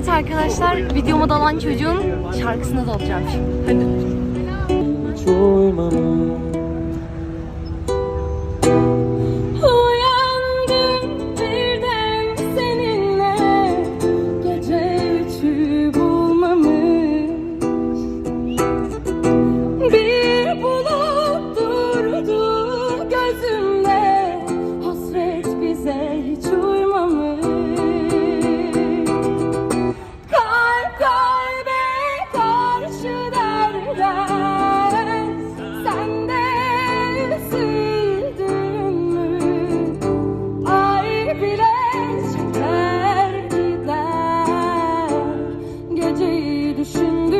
Evet arkadaşlar videoma dalan çocuğun şarkısına dalacağım şimdi. Hadi. geleceği düşündüm.